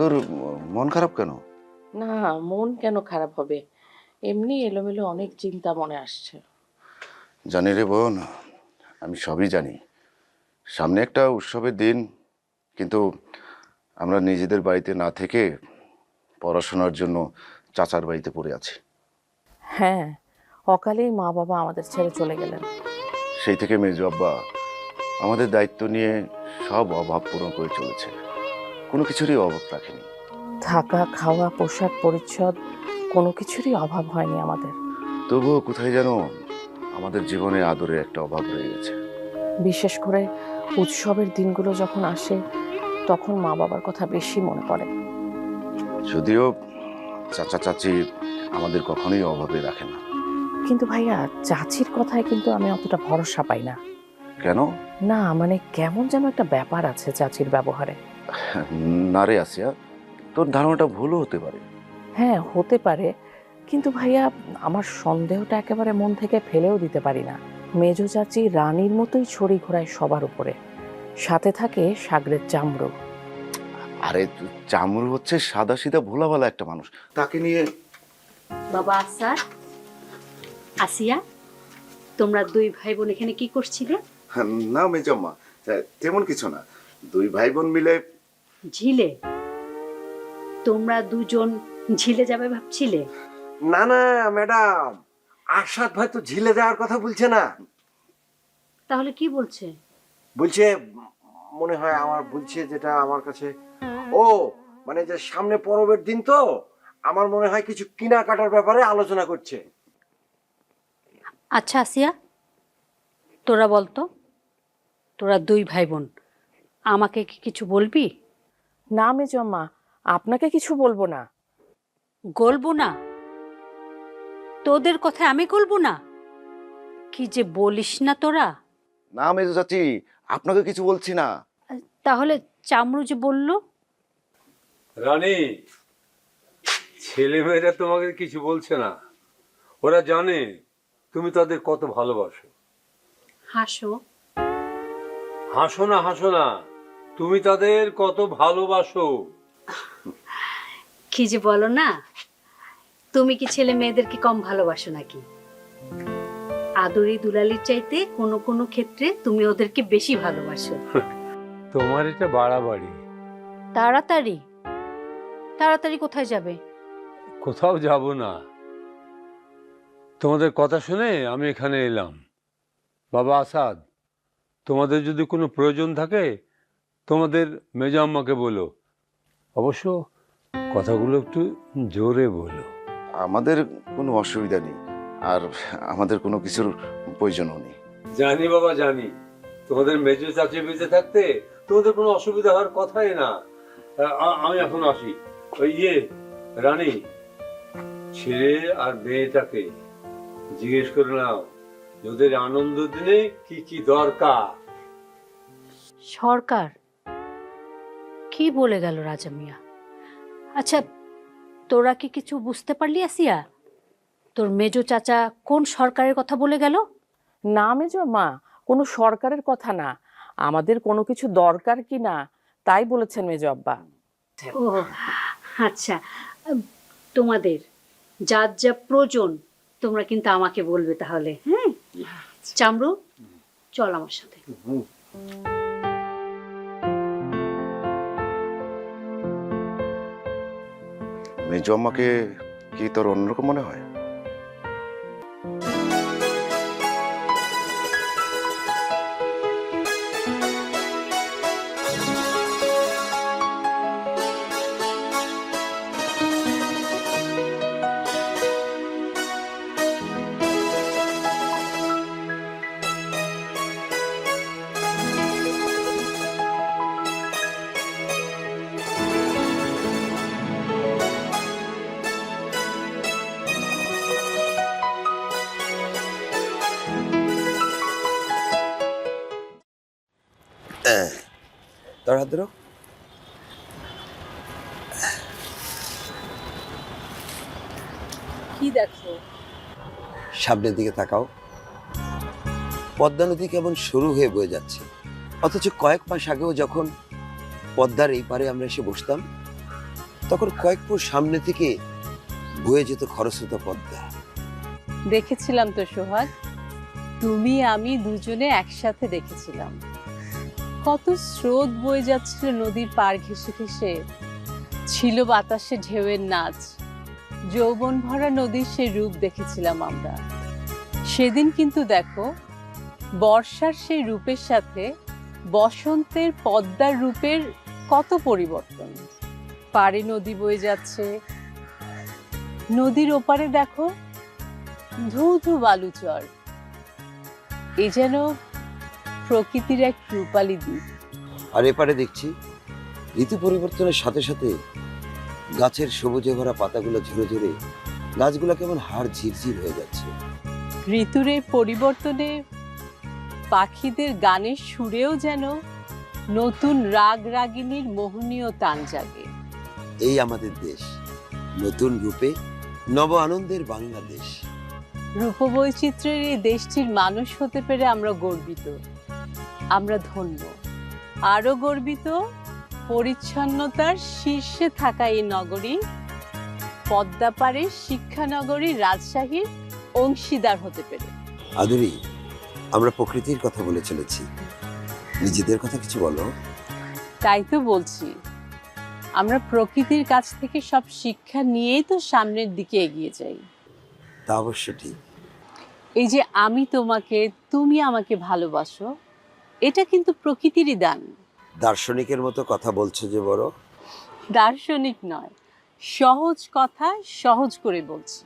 তোর মন খারাপ কেন? না মন কেন খারাপ হবে? এমনি এলোমেলো অনেক চিন্তা মনে আসছে। জানি রে বোন আমি সবই জানি। সামনে একটা উৎসবের দিন কিন্তু আমরা নিজেদের বাড়িতে না থেকে পড়াশোনার জন্য চাচার বাড়িতে পড়ে আছি। হ্যাঁ অকালেই মা বাবা আমাদের ছেড়ে চলে গেলেন। সেই থেকে মেজু আব্বা আমাদের দায়িত্ব নিয়ে সব অভাব পূরণ করে চলেছে। কোনো কিছুরই অভাব রাখেনি। থাকা খাওয়া পোশাক পরিচ্ছদ কোনো কিছুরই অভাব হয়নি আমাদের। তবুও কোথায় যেন আমাদের জীবনে আদরের একটা অভাব রয়ে গেছে। বিশেষ করে উৎসবের দিনগুলো যখন আসে তখন মা বাবার কথা বেশি মনে পড়ে। যদিও চাচা চাচি আমাদের কখনোই অভাবে রাখে না। কিন্তু ভাইয়া চাচির কথায় কিন্তু আমি অতটা ভরসা পাই না। কেন? না মানে কেমন যেন একটা ব্যাপার আছে চাচির ব্যবহারে। না রে আসিয়া তোর ধারণাটা ভুলও হতে পারে। হ্যাঁ হতে পারে। কিন্তু ভাইয়া আমার সন্দেহটা একেবারে মন থেকে ফেলেও দিতে পারি না। মেজো চাচি রানীর মতোই ছড়ি ঘোরায় সবার উপরে। সাথে থাকে সাগরের চামড়ো। আরে চামড় হচ্ছে সাদা সিধা ভোলাভালা একটা মানুষ। তাকে নিয়ে বাবা আসার আসিয়া তোমরা দুই ভাই বোন এখানে কি করছিলে? না মেজম্মা তেমন কিছু না। দুই ভাই বোন মিলে ঝিলে? তোমরা দুজন ঝিলে যাবে ভাবছিলে? না না ম্যাডাম। আশাদ ভাই তো ঝিলে যাওয়ার কথা বলছে না। তাহলে কি বলছে? বলছে মনে হয় আমার বলছে যেটা আমার কাছে। ও মানে যে সামনে পরবের দিন তো আমার মনে হয় কিছু কেনাকাটার ব্যাপারে আলোচনা করছে। আচ্ছা আসিয়া তোরা বলতো তোরা দুই ভাই বোন আমাকে কি কিছু বলবি? না মেজম্মা আপনাকে কিছু বলব না। গলবো না? তোদের কথা আমি গলবো না? কি যে বলিস না তোরা? না মেজো চাচি আপনাকে কিছু বলছি না। তাহলে চামড়ু যে বলল? রানী ছেলেমেয়েরা তোমাকে কিছু বলছে না। ওরা জানে তুমি তাদের কত ভালোবাসো। হাসো। হাসো না হাসো না। তুমি তাদের কত ভালোবাসো। কি যে বলো না তুমি কি ছেলে মেয়েদেরকে কম ভালোবাসো নাকি? আদরি দুলালির চাইতে কোনো কোনো ক্ষেত্রে তুমি ওদেরকে বেশি ভালোবাসো। তোমার এটা বাড়াবাড়ি। তাড়াতাড়ি? তাড়াতাড়ি কোথায় যাবে? কোথাও যাব না। তোমাদের কথা শুনে আমি এখানে এলাম। বাবা আসাদ তোমাদের যদি কোনো প্রয়োজন থাকে তোমাদের মেজা আম্মাকে বলো। অবশ্য কথাগুলো একটু জোরে বলো। আমাদের কোনো অসুবিধা নেই আর আমাদের কোনো কিছুর প্রয়োজনও নেই। জানি বাবা জানি। তোমাদের মেজো চাচি বেঁচে থাকতে তোমাদের কোনো অসুবিধা হওয়ার কথাই না। আমি এখন আসি। ওই ইয়ে রানী ছেলে আর মেয়েটাকে জিজ্ঞেস করে নাও ওদের আনন্দ দিনে কি কি দরকার। সরকার কি বলে গেল রাজা মিয়া? আচ্ছা তোরা কি কিছু বুঝতে পারলি আসিয়া? তোর মেজো চাচা কোন সরকারের কথা বলে গেল? না মেজম্মা কোনো সরকারের কথা না। আমাদের কোনো কিছু দরকার কি না তাই বলেছেন মেজো আব্বা। ও আচ্ছা তোমাদের যার যা প্রয়োজন তোমরা কিন্তু আমাকে বলবে তাহলে হ্যাঁ চামড়ু চল আমার সাথে। মেজো আমাকে কি তোর অন্যরকম মনে হয়? তোর হাত ধরো। কি দেখো? সামনের দিকে তাকাও। পদ্মা নদী কেমন শুরু হয়ে বয়ে যাচ্ছে। অথচ কয়েক মাস আগেও যখন পদ্মার এই পারে আমরা এসে বসতাম তখন কয়েক ফুট সামনে থেকে বয়ে যেত খরস্রোতা পদ্মা। দেখেছিলাম তো সোহাগ তুমি আমি দুজনে একসাথে দেখেছিলাম। কত স্রোত বয়ে যাচ্ছিল নদীর পার ঘেসে ঘেসে ছিল বাতাসে ঢেউয়ের নাচ। যৌবন ভরা নদীর সেই রূপ দেখেছিলাম আমরা। সেদিন কিন্তু দেখো, বর্ষার সেই রূপের সাথে বসন্তের পদ্মার রূপের কত পরিবর্তন। পাড়ে নদী বয়ে যাচ্ছে। নদীর ওপারে দেখো ধু ধু বালুচর। এ যেন প্রকৃতির এক রূপালী দ্বীপ। আর এপারে দেখছি ঋতু পরিবর্তনের সাথে সাথে গাছের সবুজে ভরা পাতাগুলো ঝরে ঝরে গাছগুলো কেমন হাড় ঝিরঝির হয়ে যাচ্ছে। ঋতুর এই পরিবর্তনে পাখিদের গানের সুরেও যেন নতুন রাগ রাগিনীর মোহনীয় তান জাগে। এই আমাদের দেশ নতুন রূপে নব আনন্দের বাংলাদেশ। রূপবৈচিত্র্যের এই দেশটির মানুষ হতে পেরে আমরা গর্বিত। আমরা ধন্য। আরও গর্বিত পরিচ্ছন্নতার শীর্ষে থাকা এই নগরী পদ্মাপাড়ের শিক্ষানগরী রাজশাহীর অংশীদার হতে পেরে। আদুরি আমরা প্রকৃতির কথা বলে চলেছি। নিজেদের কথা কিছু বলো। তাই তো বলছি। আমরা প্রকৃতির কাছ থেকে সব শিক্ষা নিয়েই তো সামনের দিকে এগিয়ে যাই। তা অবশ্য ঠিক। এই যে আমি তোমাকে তুমি আমাকে ভালোবাসো এটা কিন্তু প্রকৃতিরই দান। দার্শনিকের মতো কথা বলছো যে বড়? দার্শনিক নয় সহজ কথা সহজ করে বলছি।